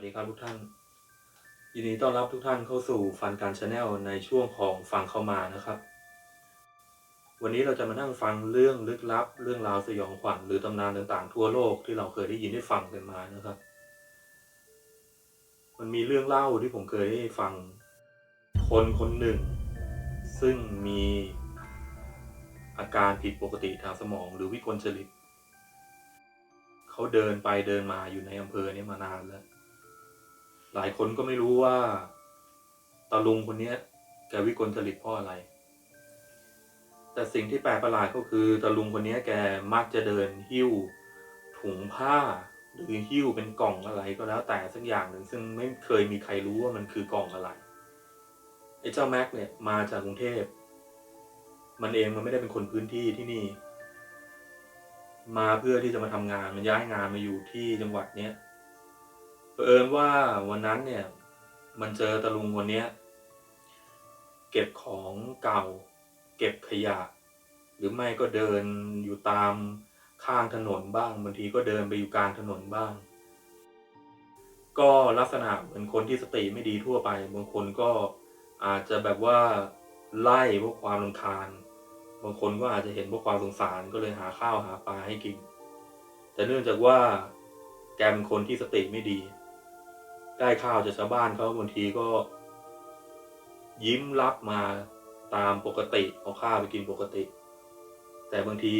วัสดีครับทุกท่าน ยินดีต้อนรับทุกท่านเข้าสู่ฟันการชาแนลในช่วงของฟังเข้ามานะครับ วันนี้เราจะมานั่งฟังเรื่องลึกลับ เรื่องราวสยองขวัญหรือตำนานต่างๆ ทั่วโลกที่เราเคยได้ยินได้ฟังกันมานะครับ มันมีเรื่องเล่าที่ผมเคยได้ฟัง คนคนหนึ่ง ซึ่งมีอาการผิดปกติทางสมองหรือวิกลจริตเขาเดินไปเดินมาอยู่ในอำเภอนี้มานานแล้ว หลายคนก็ไม่รู้ว่าตาลุงคนนี้แกวิกลจริตเพราะอะไร แต่สิ่งที่แปลกประหลาดก็คือตาลุงคนนี้แกมักจะเดินหิ้วถุงผ้าหรือหิ้วเป็นกล่องอะไรก็แล้วแต่สักอย่างหนึ่งซึ่งไม่เคยมีใครรู้ว่ามันคือกล่องอะไรไอ้เจ้าแม็กเนี่ยมาจากกรุงเทพ มันเองมันไม่ได้เป็นคนพื้นที่ที่นี่ มาเพื่อที่จะมาทำงานมันย้ายงานมาอยู่ที่จังหวัดเนี้ย เผอิญว่าวันนั้นเนี่ย มันเจอตะลุงคนเนี้ย เก็บของเก่า เก็บขยะ หรือไม่ก็เดินอยู่ตามข้างถนนบ้างบางทีก็เดินไปอยู่กลางถนนบ้าง ก็ลักษณะเหมือนคนที่สติไม่ดีทั่วไปบางคนก็อาจจะแบบว่าไล่เพราะความรำคาญบางคนก็อาจจะเห็นเพราะความสงสารก็เลยหาข้าวหาปลาให้กิน แต่เนื่องจากว่าแกเป็นคนที่สติไม่ดี ได้ข้าวจากชาวบ้านเขาบางทีก็ ยิ้มรับมาตามปกติเอาข้าวไปกินปกติ แต่บางที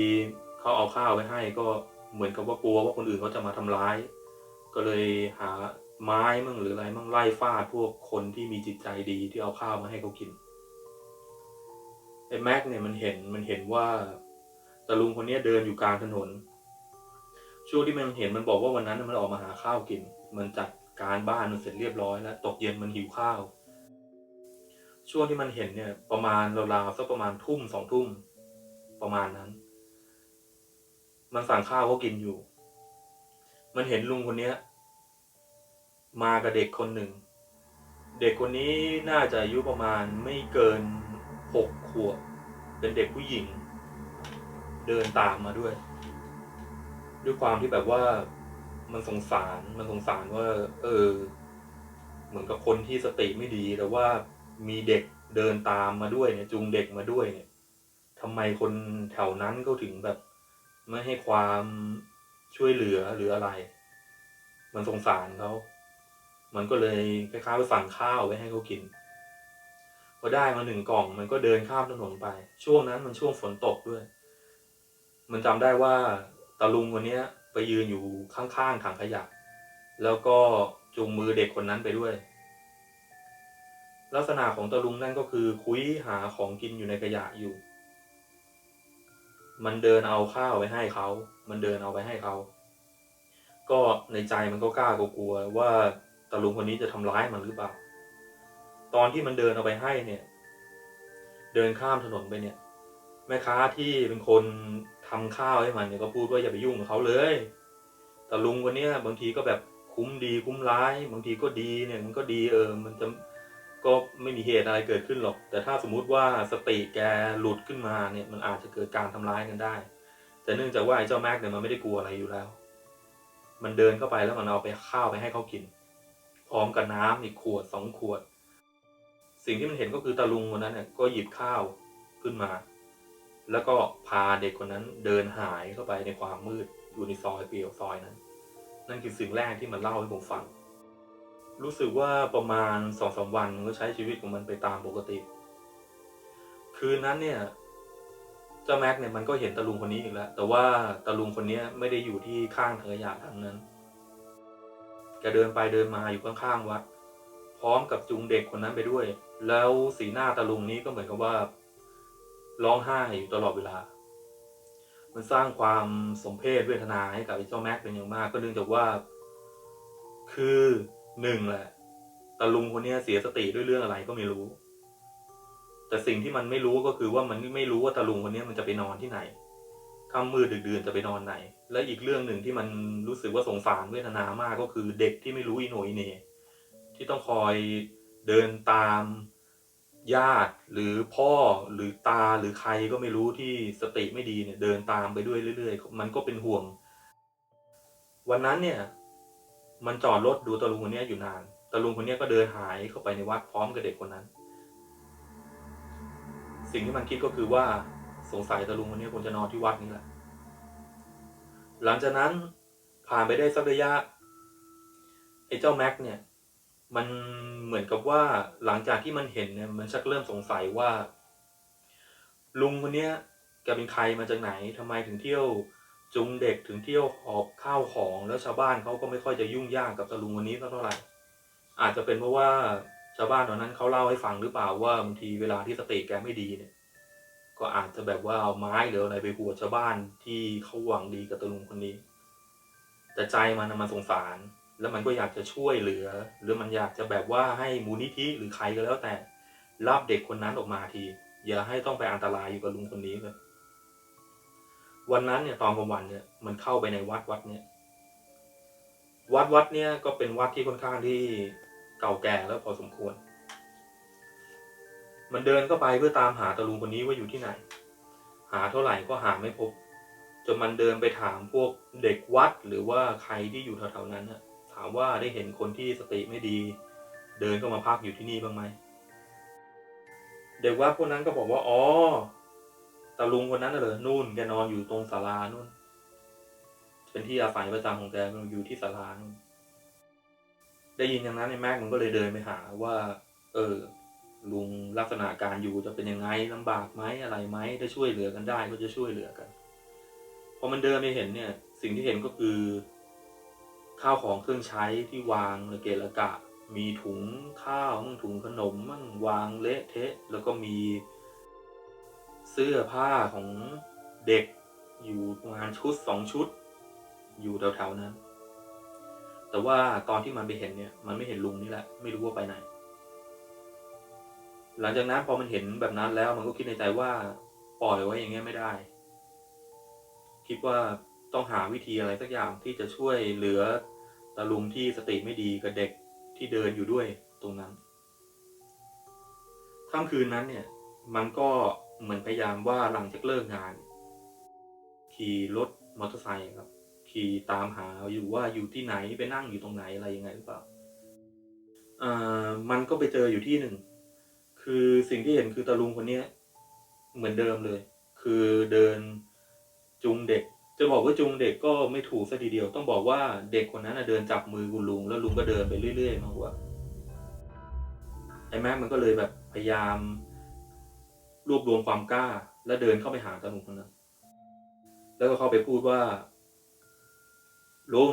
เขาเอาข้าวไปให้ก็เหมือนกับว่ากลัวว่าคนอื่นเขาจะมาทำร้าย ก็เลยหาไม้มั่งหรืออะไรมั่งไล่ฟาดพวกคนที่มีจิตใจดีที่เอาข้าวมาให้เขากินไอ้แม็กเนี่ยมันเห็นมันเห็นว่าตาลุงคนนี้เดินอยู่กลางถนน ช่วงที่มันเห็นมันบอกว่าวันนั้นมันออกมาหาข้าวกิน มันจัด การบ้านมันเสร็จเรียบร้อยแล้ว ตกเย็นมันหิวข้าว ช่วงที่มันเห็นเนี่ย ประมาณราวๆสักประมาณทุ่มสองทุ่มประมาณนั้น มันสั่งข้าวเขากินอยู่ มันเห็นลุงคนเนี้ย มากับเด็กคนหนึ่ง เด็กคนนี้น่าจะอายุประมาณไม่เกินหกขวบ เป็นเด็กผู้หญิง เดินตามมาด้วย ด้วยความที่แบบว่า มันสงสารมันสงสารว่า เออ เหมือนกับคนที่สติไม่ดีแต่ว่ามีเด็กเดินตามมาด้วยเนี่ยจูงเด็กมาด้วยเนี่ยทำไมคนแถวนั้นเขาถึงแบบ ไม่ให้ความช่วยเหลือหรืออะไร มันสงสารเขามันก็เลยคล้ายๆว่าสั่งข้าวไว้ให้เขากินพอได้มาหนึ่งกล่อง มันก็เดินข้ามถนนไป ช่วงนั้นมันช่วงฝนตกด้วย มันจำได้ว่าตาลุงคนเนี้ย ไปยืนอยู่ข้างๆถังขยะ แล้วก็จูงมือเด็กคนนั้นไปด้วย ลักษณะของตาลุงนั่นก็คือคุยหาของกินอยู่ในขยะอยู่ มันเดินเอาข้าวไปให้เขา มันเดินเอาไปให้เขา ก็ในใจมันก็กล้ากลัวว่าตาลุงคนนี้จะทำร้ายมันหรือเปล่า ตอนที่มันเดินเอาไปให้เนี่ย เดินข้ามถนนไปเนี่ย แม่ค้าที่เป็นคน ทำข้าวให้มันเนี่ยก็พูดว่าอย่าไปยุ่งกับเขาเลย แต่ลุงคนเนี้ยบางทีก็แบบคุ้มดีคุ้มร้าย บางทีก็ดีเนี่ยมันก็ดีเออ มันจะก็ไม่มีเหตุอะไรเกิดขึ้นหรอก แต่ถ้าสมมุติว่าสติแกหลุดขึ้นมาเนี่ยมันอาจจะเกิดการทำร้ายกันได้ แต่เนื่องจากว่าไอ้เจ้าแม็กเนี่ยมันไม่ได้กลัวอะไรอยู่แล้ว มันเดินเข้าไปแล้วมันเอาไปข้าวไปให้เขากิน พร้อมกับน้ำอีกขวดสองขวด สิ่งที่มันเห็นก็คือตาลุงคนนั้นเนี่ยก็หยิบข้าวขึ้นมา แล้วก็พาเด็กคนนั้นเดินหายเข้าไปในความมืดอยู่ในซอยเปลี่ยวซอยนั้น นั่นคือสิ่งแรกที่มันเล่าให้ผมฟัง รู้สึกว่าประมาณสองสามวันก็ใช้ชีวิตของมันไปตามปกติ คืนนั้นเนี่ยเจ้าแม็กเนี่ยมันก็เห็นตาลุงคนนี้อีกแล้วแต่ว่าตาลุงคนนี้ไม่ได้อยู่ที่ข้างถังขยะทางนั้นแกเดินไปเดินมาอยู่ข้างๆวัด พร้อมกับจูงเด็กคนนั้นไปด้วย แล้วสีหน้าตาลุงนี้ก็เหมือนกับว่า ร้องไห้อยู่ตลอดเวลา มันสร้างความสมเพศเวทนาให้กับไอ้เจ้าแม็กเป็นอย่างมาก ก็เนื่องจากว่า คือหนึ่งแหละตาลุงคนเนี้ยเสียสติด้วยเรื่องอะไรก็ไม่รู้ แต่สิ่งที่มันไม่รู้ก็คือว่ามันไม่รู้ว่าตาลุงคนเนี้ยมันจะไปนอนที่ไหนค่ำมืดดึกดื่นจะไปนอนไหน และอีกเรื่องหนึ่งที่มันรู้สึกว่าสงสารเวทนามากก็คือเด็กที่ไม่รู้อีโหนอีเนที่ต้องคอยเดินตาม ญาติหรือพ่อหรือตาหรือใครก็ไม่รู้ที่สติไม่ดีเนี่ยเดินตามไปด้วยเรื่อยๆ มันก็เป็นห่วง วันนั้นเนี่ย มันจอดรถดูตาลุงคนนี้อยู่นานตาลุงคนนี้ก็เดินหายเข้าไปในวัดพร้อมกับเด็กคนนั้น สิ่งที่มันคิดก็คือว่าสงสัยตาลุงคนนี้คงจะนอนที่วัดนี้แหละ หลังจากนั้นผ่านไปได้สักระยะไอ้เจ้าแม็กเนี่ย มันเหมือนกับว่าหลังจากที่มันเห็นเนี่ยมันชักเริ่มสงสัยว่า ลุงคนเนี้ยแกเป็นใครมาจากไหนทำไมถึงเที่ยวจุงเด็กถึงเที่ยวหอบข้าวของแล้วชาวบ้านเขาก็ไม่ค่อยจะยุ่งยากกับตาลุงคนนี้เท่าไหร่ อาจจะเป็นเพราะว่าชาวบ้านตอนนั้นเขาเล่าให้ฟังหรือเปล่าว่าบางทีเวลาที่สติแกไม่ดีเนี่ย ก็อาจจะแบบว่าเอาไม้หรืออะไรไปหัวชาวบ้านที่เขาหวังดีกับตาลุงคนนี้ แต่ใจมันมันสงสาร แล้วมันก็อยากจะช่วยเหลือ หรือมันอยากจะแบบว่าให้มูลนิธิหรือใครก็แล้วแต่รับเด็กคนนั้นออกมาที อย่าให้ต้องไปอันตรายอยู่กับลุงคนนี้เลยวันนั้นเนี่ยตอนกลางวันเนี่ยมันเข้าไปในวัดวัดเนี่ยวัดวัดเนี่ยก็เป็นวัดที่ค่อนข้างที่เก่าแก่แล้วพอสมควร มันเดินเข้าไปเพื่อตามหาตาลุงคนนี้ว่าอยู่ที่ไหน หาเท่าไหร่ก็หาไม่พบจนมันเดินไปถามพวกเด็กวัดหรือว่าใครที่อยู่แถวๆนั้นน่ะามว่าได้เห็นคนที่สติไม่ดี เดินเข้ามาพักอยู่ที่นี่บ้างไหมเด็กวัดพวกนั้นก็บอกว่าอ๋อตาลุงคนนั้นน่ะเหรอนู่นแกนอนอยู่ตรงศาลานู่น เป็นที่อาศัยประจำของแกมันอยู่ที่ศาลานู่นได้ยินอย่างนั้นไอ้แม็กมันก็เลยเดินไปหาว่า เออ ลุงลักษณะการอยู่จะเป็นยังไงลำบากไหมอะไรไหมถ้าช่วยเหลือกันได้ก็จะช่วยเหลือกันพอมันเดินไปเห็นเนี่ย สิ่งที่เห็นก็คือ ข้าวของเครื่องใช้ที่วางระเกะระกะ มีถุงข้าวมั่งถุงขนมมั่งวางเละเทะ แล้วก็มีเสื้อผ้าของเด็กอยู่ประมาณชุดสองชุด อยู่แถวๆนั้น แต่ว่าตอนที่มันไปเห็นเนี่ย มันไม่เห็นลุงนี่แหละ ไม่รู้ว่าไปไหน หลังจากนั้นพอมันเห็นแบบนั้นแล้วมันก็คิดในใจว่าปล่อยไว้อย่างเงี้ยไม่ได้ คิดว่าต้องหาวิธีอะไรสักอย่างที่จะช่วยเหลือ ตาลุงที่สติไม่ดีกับเด็กที่เดินอยู่ด้วยตรงนั้นค่ำคืนนั้นเนี่ย มันก็เหมือนพยายามว่าหลังจากเลิกงาน ขี่รถมอเตอร์ไซค์ครับ ขี่ตามหาอยู่ว่าอยู่ที่ไหนไปนั่งอยู่ตรงไหนอะไรยังไงหรือเปล่าอ่ามันก็ไปเจออยู่ที่หนึ่ง คือสิ่งที่เห็นคือตาลุงคนเนี้ย เหมือนเดิมเลย คือเดินจูงเด็ก จะบอกว่าจูงเด็กก็ไม่ถูกซะทีเดียว ต้องบอกว่าเด็กคนนั้นเดินจับมือคุณลุง แล้วลุงก็เดินไปเรื่อยๆมากกว่าไอ้แม็กมันก็เลยแบบพยายาม รวบรวมความกล้า แล้วเดินเข้าไปหาตาลุงคนนั้น แล้วก็เข้าไปพูดว่าลุง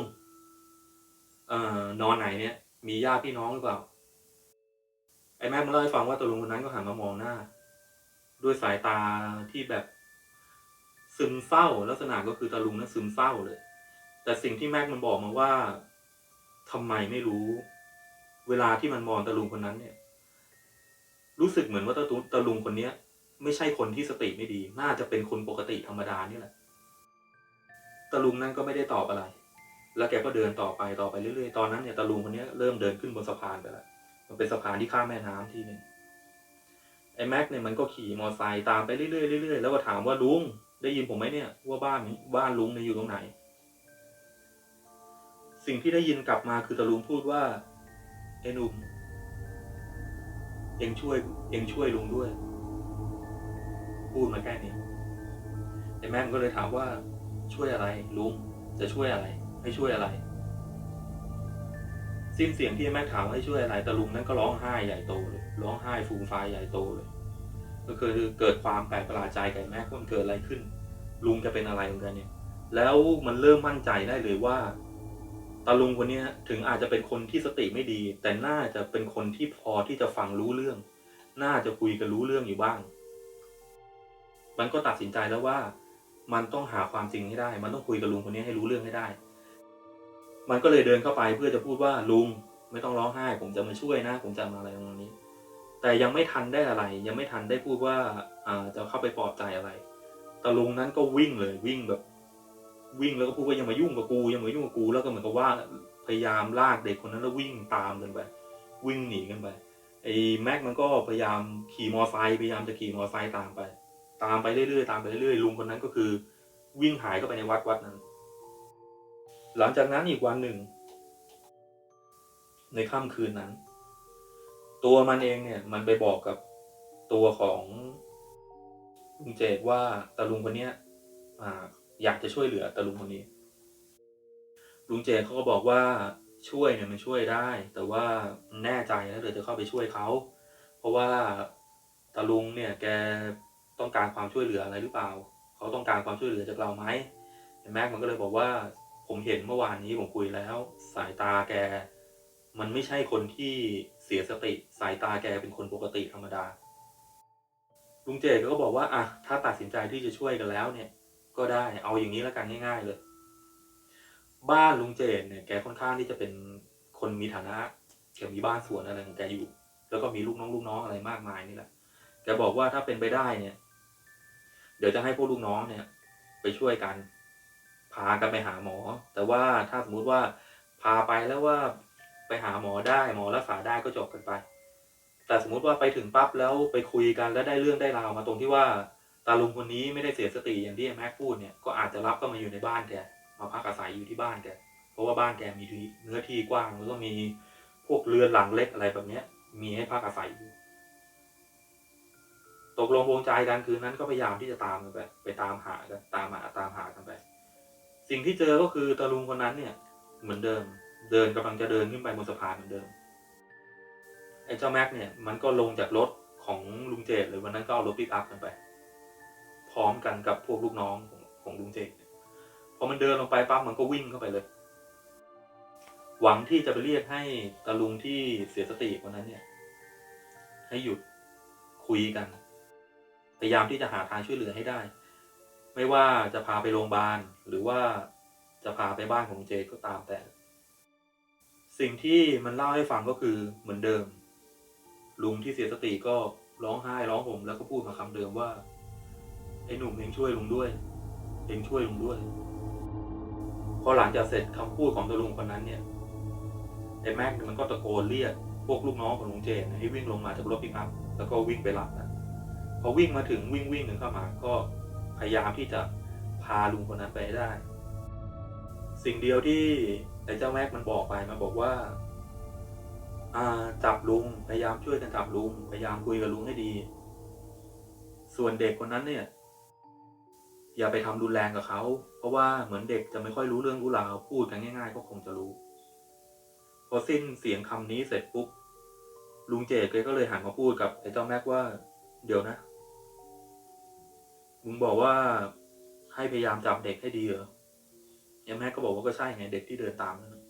อนอนไหนเนี่ย มีญาติพี่น้องหรือเปล่า ไอ้แม็กมันเล่าให้ฟังว่าตาลุงคนนั้นก็หันมามองหน้า ด้วยสายตาที่แบบ ซึมเศร้า ลักษณะก็คือตาลุงนั้นซึมเศร้าเลย แต่สิ่งที่แม็กมันบอกมาว่าทำไมไม่รู้ เวลาที่มันมองตาลุงคนนั้นเนี่ย รู้สึกเหมือนว่าตาตุตาลุงคนเนี้ย ไม่ใช่คนที่สติไม่ดี น่าจะเป็นคนปกติธรรมดานี่แหละตาลุงนั้นก็ไม่ได้ตอบอะไร แล้วแกก็เดินต่อไปต่อไปเรื่อยๆ ตอนนั้นเนี่ยตาลุงคนนี้เริ่มเดินขึ้นบนสะพานไปแล้ว มันเป็นสะพานที่ข้ามแม่น้ำที่หนึ่งไอ้แม็กเนี่ยมันก็ขี่มอเตอร์ไซค์ตามไปเรื่อยๆเรื่อยๆ แล้วก็ถามว่าลุง ได้ยินผมไหมเนี่ย ว่าบ้านนี้บ้านลุงเนี่ยอยู่ตรงไหน สิ่งที่ได้ยินกลับมาคือตาลุงพูดว่าไอ้หนุ่มเองช่วยเองช่วยลุงด้วย พูดมาแค่นี้ไอ้แม็กก็เลยถามว่าช่วยอะไรลุงจะช่วยอะไร ให้ช่วยอะไร สิ้นเสียงที่แม็กถามให้ช่วยอะไรตาลุงนั้นก็ร้องไห้ใหญ่โตเลยร้องไห้ฟูมฟายใหญ่โตเลย ก็คือเกิดความแปลกประหลาดใจกับไอ้แม็กว่ามันเกิดอะไรขึ้น ลุงจะเป็นอะไรเหมือนกันเนี่ย แล้วมันเริ่มมั่นใจได้เลยว่าตาลุงคนนี้ถึงอาจจะเป็นคนที่สติไม่ดี แต่น่าจะเป็นคนที่พอที่จะฟังรู้เรื่อง น่าจะคุยกันรู้เรื่องอยู่บ้าง มันก็ตัดสินใจแล้วว่า มันต้องหาความจริงให้ได้ มันต้องคุยกับลุงคนนี้ให้รู้เรื่องให้ได้ มันก็เลยเดินเข้าไปเพื่อจะพูดว่าลุงไม่ต้องร้องไห้ ผมจะมาช่วยนะ ผมจะมาอะไรตรงนี้ แต่ยังไม่ทันได้อะไร ยังไม่ทันได้พูดว่าอ่าจะเข้าไปปลอบใจอะไรตาลุงนั้นก็วิ่งเลยวิ่งแบบ วิ่งแล้วก็พูดว่าอย่ามายุ่งกับกูอย่ามายุ่งกับกูแล้วก็เหมือนกับว่าพยายามลากเด็กคนนั้นแล้ววิ่งตามกันไป วิ่งหนีกันไปไอ้แม็กมันก็พยายามขี่มอไซค์พยายามจะขี่มอไซค์ตามไป ตามไปเรื่อยๆตามไปเรื่อยๆลุงคนนั้นก็คือ วิ่งหายเข้าไปในวัดวัดนั้น หลังจากนั้นอีกวันหนึ่ง ในค่ำคืนนั้น ตัวมันเองเนี่ย มันไปบอกกับตัวของลุงเจดว่าตาลุงคนเนี้ยอ่า อยากจะช่วยเหลือตาลุงคนนี้ ลุงเจดเขาก็บอกว่าช่วยเนี่ยมันช่วยได้ แต่ว่าแน่ใจแล้วเดี๋ยวจะเข้าไปช่วยเขาเพราะว่าตาลุงเนี่ย แกต้องการความช่วยเหลืออะไรหรือเปล่า เขาต้องการความช่วยเหลือจากเราไหมแม็กมันก็เลยบอกว่า ผมเห็นเมื่อวานนี้ผมคุยแล้ว สายตาแก มันไม่ใช่คนที่ เสียสติสายตาแกเป็นคนปกติธรรมดา ลุงเจก็บอกว่าอะถ้าตัดสินใจที่จะช่วยกันแล้วเนี่ย ก็ได้เอาอย่างนี้แล้วกันง่าย ๆ เลย บ้านลุงเจเนี่ยแกค่อนข้างที่จะเป็นคนมีฐานะแกมีบ้านสวนอะไรของแกอยู่ แล้วก็มีลูกน้องลูกน้องอะไรมากมายนี่แหละแกบอกว่าถ้าเป็นไปได้เนี่ย เดี๋ยวจะให้พวกลูกน้องเนี่ย ไปช่วยกัน พากันไปหาหมอ แต่ว่าถ้าสมมุติว่าพาไปแล้วว่า ไปหาหมอได้หมอรักษาได้ก็จบกันไป แต่สมมุติว่าไปถึงปั๊บแล้วไปคุยกันแล้วได้เรื่องได้ราวมาตรงที่ว่าตาลุงคนนี้ไม่ได้เสียสติอย่างที่แม็กพูดเนี่ยก็อาจจะรับก็มาอยู่ในบ้านแกมาพักอาศัยอยู่ที่บ้านแกเพราะว่าบ้านแกมีที่เนื้อที่กว้างแล้วก็มีพวกเรือนหลังเล็กอะไรแบบเนี้ย มีให้พักอาศัยอยู่ตกลงวงใจกันคืนนั้นก็พยายามที่จะตามกันไป ไปตามหากันตามหาตามหากันไป สิ่งที่เจอก็คือตาลุงคนนั้นเนี่ย เหมือนเดิม เดินกำลังจะเดินขึ้นไปบนสะพานเหมือนเดิม ไอ้เจ้าแม็กเนี่ยมันก็ลงจากรถของลุงเจดเลยวันนั้นก็เอารถปิกอัพกันไป พร้อมกันกับพวกลูกน้องของของลุงเจดพอมันเดินลงไปปั๊บมันก็วิ่งเข้าไปเลย หวังที่จะไปเรียกให้ตาลุงที่เสียสติคนนั้นเนี่ย ให้หยุดคุยกัน พยายามที่จะหาทางช่วยเหลือให้ได้ ไม่ว่าจะพาไปโรงพยาบาลหรือว่าจะพาไปบ้านของลุงเจดก็ตามแต่ สิ่งที่มันเล่าให้ฟังก็คือเหมือนเดิม ลุงที่เสียสติก็ร้องไห้ร้องห่มแล้วก็พูดมาคำเดิมว่า ไอ้หนุ่มเองช่วยลุงด้วย เองช่วยลุงด้วยพอหลังจากเสร็จคำพูดของตัวลุงคนนั้นเนี่ยไอ้แม็กมันก็ตะโกนเรียกพวกลูกน้องของลุงเจนให้วิ่งลงมาจากรถปิกอัพแล้วก็วิ่งไปรับนะพอวิ่งมาถึงวิ่งวิ่งถึงเข้ามา ก็พยายามที่จะพาลุงคนนั้นไปได้ สิ่งเดียวที่ ไอ้เจ้าแม็กมันบอกไปมันบอกว่า อ่าจับลุงพยายามช่วยกันจับลุงพยายามคุยกับลุงให้ดี ส่วนเด็กคนนั้นเนี่ย อย่าไปทำรุนแรงกับเขา เพราะว่าเหมือนเด็กจะไม่ค่อยรู้เรื่องรู้ราวพูดกันง่าย ๆ ก็คงจะรู้ พอสิ้นเสียงคำนี้เสร็จปุ๊บลุงเจกก็เลยหันมาพูดกับไอ้เจ้าแม็กว่า เดี๋ยวนะมึงบอกว่าให้พยายามจับเด็กให้ดีเหรอ ไอ้แม็กก็บอกว่าก็ใช่ไงเด็กที่เดินตามนั่นนะ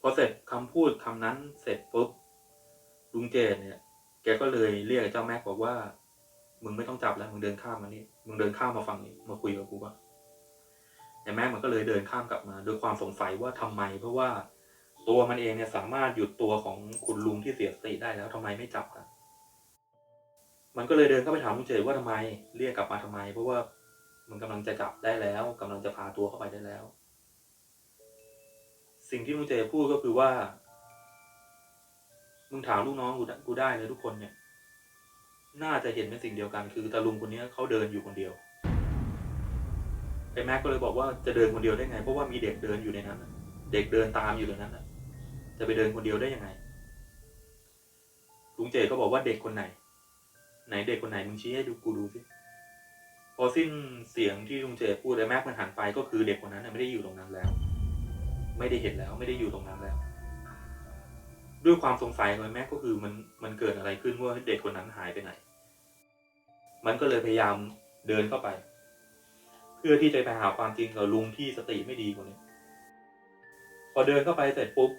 พอเสร็จคำพูดคำนั้นเสร็จปุ๊บลุงเจดเนี่ย แกก็เลยเรียกเจ้าแม็กบอกว่า มึงไม่ต้องจับแล้ว มึงเดินข้ามมานี่มึงเดินข้ามมาฝั่งนี้มาคุยกับกูป่ะไอ้แม็กมันก็เลยเดินข้ามกลับมาด้วยความสงสัยว่าทำไม เพราะว่าตัวมันเองเนี่ยสามารถหยุดตัวของคุณลุงที่เสียสติได้แล้วทำไมไม่จับกันมันก็เลยเดินเข้าไปถามลุงเจดว่าทำไม เรียกกลับมาทำไม เพราะว่า มันกำลังจะจับได้แล้วกำลังจะพาตัวเข้าไปได้แล้ว สิ่งที่ลุงเจพูดก็คือว่า มึงถามลูกน้องกูกูได้เลยทุกคนเนี่ย น่าจะเห็นเป็นสิ่งเดียวกัน คือตาลุงคนนี้เขาเดินอยู่คนเดียวไอ้แม็กก็เลยบอกว่าจะเดินคนเดียวได้ไง เพราะว่ามีเด็กเดินอยู่ในนั้นเด็กเดินตามอยู่ในนั้นจะไปเดินคนเดียวได้ยังไงลุงเจก็บอกว่าเด็กคนไหน ไหนเด็กคนไหนมึงชี้ให้ดูกูดูสิ อสิ้นเสียงที่ลุงเจพูดไอ้แม็กมันหันไปก็คือเด็กคนนั้นไม่ได้อยู่ตรงนั้นแล้ว ไม่ได้เห็นแล้วไม่ได้อยู่ตรงนั้นแล้ว ด้วยความสงสัยของแม็กก็คือมันมันเกิดอะไรขึ้นว่าเด็กคนนั้นหายไปไหน มันก็เลยพยายามเดินเข้าไป เพื่อที่จะไปหาความจริงกับลุงที่สติไม่ดีคนนี้พอเดินเข้าไปเสร็จปุ๊บ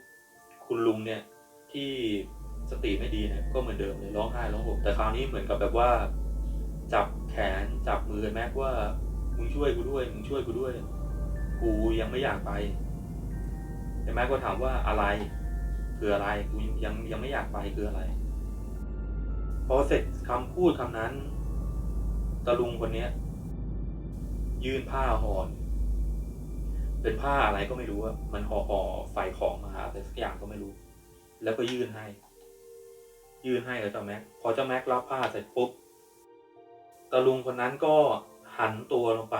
คุณลุงเนี่ย ที่สติไม่ดีเนี่ยก็เหมือนเดิมเลยร้องไห้ร้องห่มแต่คราวนี้เหมือนกับแบบว่าจับ แขนจับมือแม็กว่ามึงช่วยกูด้วยมึงช่วยกูด้วย กูยังไม่อยากไปแต่แม็กก็ถามว่าอะไร คืออะไรกูยังยังไม่อยากไปคืออะไรพอเสร็จคำพูดคำนั้น ตะลุงคนเนี้ย ยื่นผ้าห่อเป็นผ้าอะไรก็ไม่รู้ว่ามันห่อห่อใส่ของมาอะไรสักอย่างก็ไม่รู้ แล้วก็ยื่นให้ ยื่นให้กับเจ้าแม็ก พอเจ้าแม็กรับผ้าเสร็จปุ๊บ ตะลุงคนนั้นก็หันตัวลงไป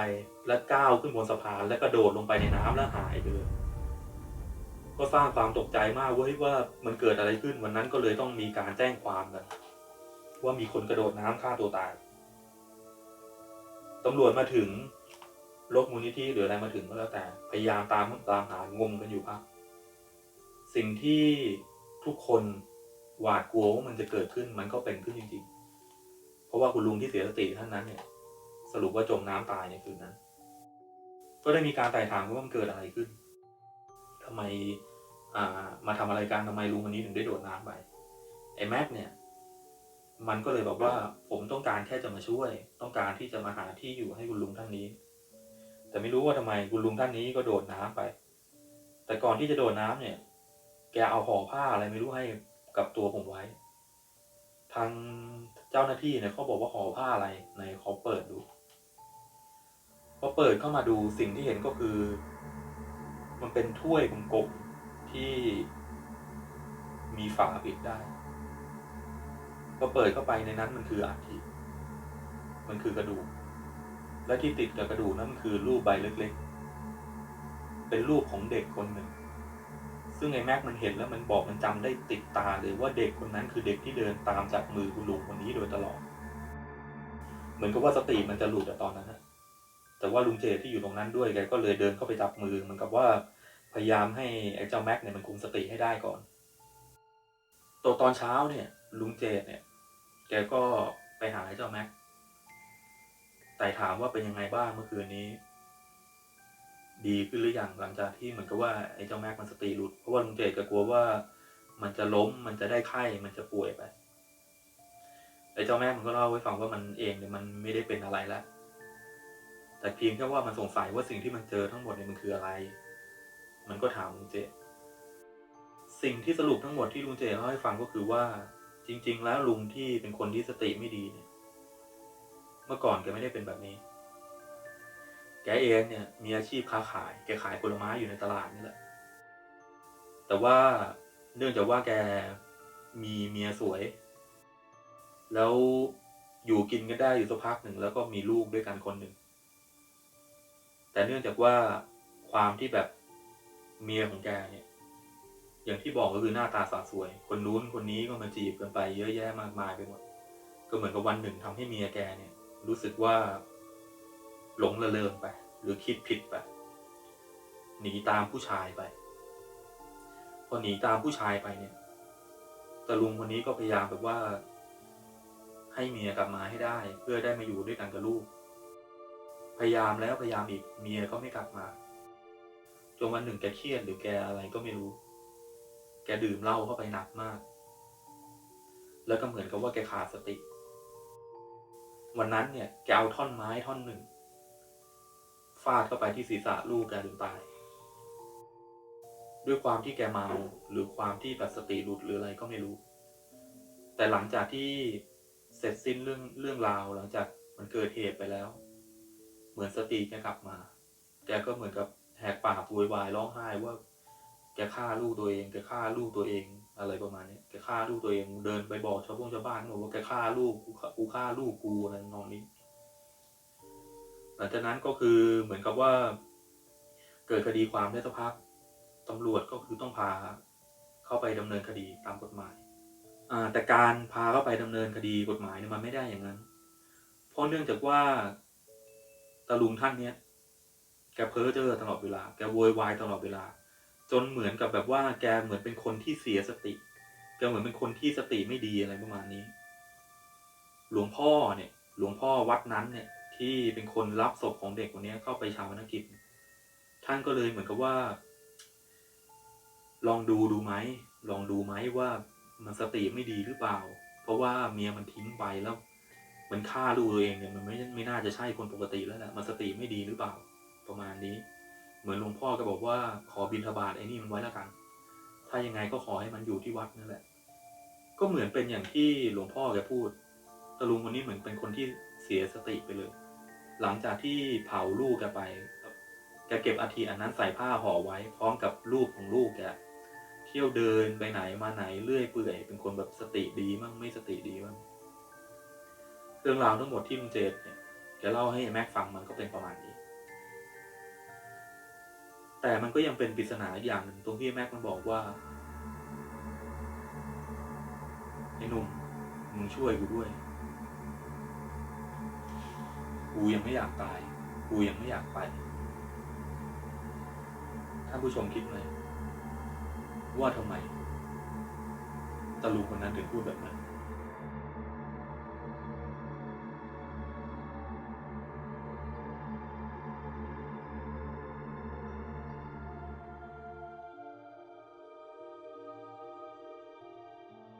แล้วก้าวขึ้นบนสะพาน แล้วก็โดดลงไปในน้ำแล้วหายไปเลยก็สร้างความตกใจมากเว้ยว่ามันเกิดอะไรขึ้นวันนั้นก็เลยต้องมีการแจ้งความกันว่ามีคนกระโดดน้ำฆ่าตัวตายตำรวจมาถึงรถมูลนิธิหรืออะไรมาถึงก็แล้วแต่ พยายามตามตามหางมกันอยู่ครับสิ่งที่ทุกคนหวาดกลัวว่ามันจะเกิดขึ้นมันก็เป็นขึ้นจริง ราะว่าคุณลุงที่เสียสติท่านนั้นเนี่ย สรุปว่าจมน้ำตายในคืนนั้น ก็ได้มีการไต่ถามว่ามันเกิดอะไรขึ้นทำไมอ่ามาทำอะไรกันทำไมลุงคนนี้ถึงได้โดดน้ำไปไอ้แม็กเนี่ย มันก็เลยบอกว่าผมต้องการแค่จะมาช่วย ต้องการที่จะมาหาที่อยู่ให้คุณลุงท่านนี้ แต่ไม่รู้ว่าทำไมคุณลุงท่านนี้ก็โดดน้ำไป แต่ก่อนที่จะโดดน้ำเนี่ย แกเอาห่อผ้าอะไรไม่รู้ให้กับตัวผมไว้ ทาง เจ้าหน้าที่เนี่ยเขาบอกว่าห่อผ้าอะไรในเขาเปิดดูพอเปิดเข้ามาดูสิ่งที่เห็นก็คือ มันเป็นถ้วยกลมๆที่มีฝาปิดได้พอเปิดเข้าไปในนั้นมันคืออัฐิมันคือกระดูก และที่ติดกับกระดูกนั้นมันคือรูปใบเล็ก ๆ เป็นรูปของเด็กคนหนึ่ง ซึ่งไอ้แม็กมันเห็นแล้วมันบอกมันจำได้ติดตาเลยว่าเด็กคนนั้นคือเด็กที่เดินตามจากมือคุณลุงคนนี้โดยตลอด เหมือนกับว่าสติมันจะหลุดอะตอนนั้นนะแต่ว่าลุงเจที่อยู่ตรงนั้นด้วยแกก็เลยเดินเข้าไปจับมือเหมือนกับว่าพยายามให้ไอ้เจ้าแม็กเนี่ยมันคุมสติให้ได้ก่อนตัวตอนเช้าเนี่ยลุงเจดเนี่ย แกก็ไปหาไอ้เจ้าแม็กแต่ถามว่าเป็นยังไงบ้างเมื่อคืนนี้ ดีขึ้นหรือยังหลังจากที่เหมือนกับว่าไอ้เจ้าแม็กมันสติหลุดเพราะว่าลุงเจดก็กลัวว่ามันจะล้มมันจะได้ไข้มันจะป่วยไปไอ้เจ้าแม็กมันก็เล่าให้ฟังว่ามันเองเนี่ยมันไม่ได้เป็นอะไรแล้วแต่เพียงแค่ว่ามันสงสัยว่าสิ่งที่มันเจอทั้งหมดเนี่ยมันคืออะไร มันก็ถามลุงเจสิ่งที่สรุปทั้งหมดที่ลุงเจเล่าให้ฟังก็คือว่า จริง ๆ แล้วลุงที่เป็นคนที่สติไม่ดีเนี่ย เมื่อก่อนแกไม่ได้เป็นแบบนี้ แกเองเนี่ยมีอาชีพค้าขาย แกขายผลไม้อยู่ในตลาดนี่แหละ แต่ว่าเนื่องจากว่าแกมีเมียสวย แล้วอยู่กินกันได้อยู่สักพักหนึ่งแล้วก็มีลูกด้วยกันคนหนึ่ง แต่เนื่องจากว่าความที่แบบเมียของแกเนี่ย อย่างที่บอกก็คือหน้าตาสาสวย คนนู้นคนนี้ก็มาจีบกันไปเยอะแยะมากมายไปหมด ก็เหมือนกับวันหนึ่งทำให้เมียแกเนี่ย รู้สึกว่า หลงระเริงไป หรือคิดผิดไปหนีตามผู้ชายไป พอหนีตามผู้ชายไปเนี่ยตาลุงคนนี้ก็พยายามแบบว่า ให้เมียกลับมาให้ได้ เพื่อได้มาอยู่ด้วยกันกับลูก พยายามแล้วพยายามอีกเมียก็ไม่กลับมาจนวันหนึ่งแกเครียดหรือแกอะไรก็ไม่รู้ แกดื่มเหล้าเข้าไปหนักมาก แล้วก็เหมือนกับว่าแกขาดสติ วันนั้นเนี่ยแกเอาท่อนไม้ท่อนหนึ่ง ฟาดเข้าไปที่ศีรษะลูกแกจนตาย ด้วยความที่แกเมาหรือความที่แบบสติหลุดหรืออะไรก็ไม่รู้ แต่หลังจากที่เสร็จสิ้นเรื่องเรื่องราวหลังจากมันเกิดเหตุไปแล้ว เหมือนสติแกกลับมา แกก็เหมือนกับแหกปากโวยวายร้องไห้ว่าแกฆ่าลูกตัวเองแกฆ่าลูกตัวเองอะไรประมาณนี้แกฆ่าลูกตัวเองเดินไปบอกชาวบ้านชาวบ้านบอกว่าแกฆ่าลูกกูฆ่ากูฆ่าลูกกูอะไรนองนี้ หลังจากนั้นก็คือเหมือนกับว่า เกิดคดีความได้สักพักตำรวจก็คือต้องพาเข้าไปดำเนินคดีตามกฎหมายแต่การพาเข้าไปดำเนินคดีกฎหมายเนี่ยมันไม่ได้อย่างนั้น เพราะเนื่องจากว่าตาลุงท่านเนี้ยแกเพ้อเจ้อตลอดเวลา แกโวยวายตลอดเวลา จนเหมือนกับแบบว่า แกเหมือนเป็นคนที่เสียสติ แกเหมือนเป็นคนที่สติไม่ดีอะไรประมาณนี้ หลวงพ่อเนี่ย หลวงพ่อวัดนั้นเนี่ย ที่เป็นคนรับศพของเด็กคนนี้เข้าไปชาวนักกิจ ท่านก็เลยเหมือนกับว่า ลองดูดูไหมลองดูไหมว่ามันสติไม่ดีหรือเปล่า เพราะว่าเมียมันทิ้งไปแล้ว มันฆ่าลูกตัวเองเนี่ยมันไม่ไม่น่าจะใช่คนปกติแล้วแหละมันสติไม่ดีหรือเปล่า ประมาณนี้ เหมือนหลวงพ่อก็บอกว่าขอบิณฑบาตไอ้นี่มันไว้แล้วกัน ถ้ายังไงก็ขอให้มันอยู่ที่วัดนั่นแหละ ก็เหมือนเป็นอย่างที่หลวงพ่อแกพูดตาลุงคนนี้เหมือนเป็นคนที่เสียสติไปเลย หลังจากที่เผาลูกแกไปแกเก็บอาทิอันนั้นใส่ผ้าห่อไว้ พร้อมกับรูปของลูกแกเที่ยวเดินไปไหนมาไหนเรื่อยเปื่อยเป็นคนแบบสติดีมั่งไม่สติดีมั่งเรื่องราวทั้งหมดที่ลุงเจดเนี่ยแกเล่าให้แม็กฟังมันก็เป็นประมาณนี้ แต่มันก็ยังเป็นปริศนาอย่างหนึ่งตรงที่แม็กมันบอกว่าไอ้หนุ่มมึงช่วยกูด้วย กูยังไม่อยากตาย กูยังไม่อยากไป ท่านผู้ชมคิดไหมว่าทำไมตะลุงคนนั้นถึงพูดแบบนั้น